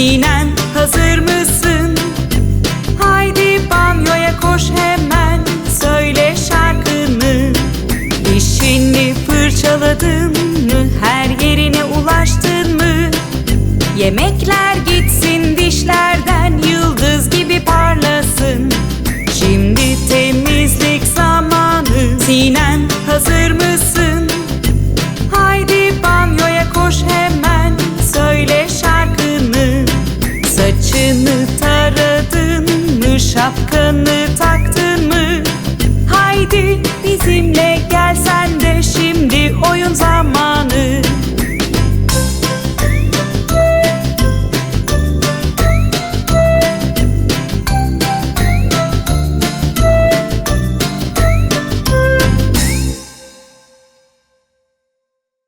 Sinen hazır mısın? Haydi banyoya koş hemen Söyle şarkını Dişini fırçaladın in the time.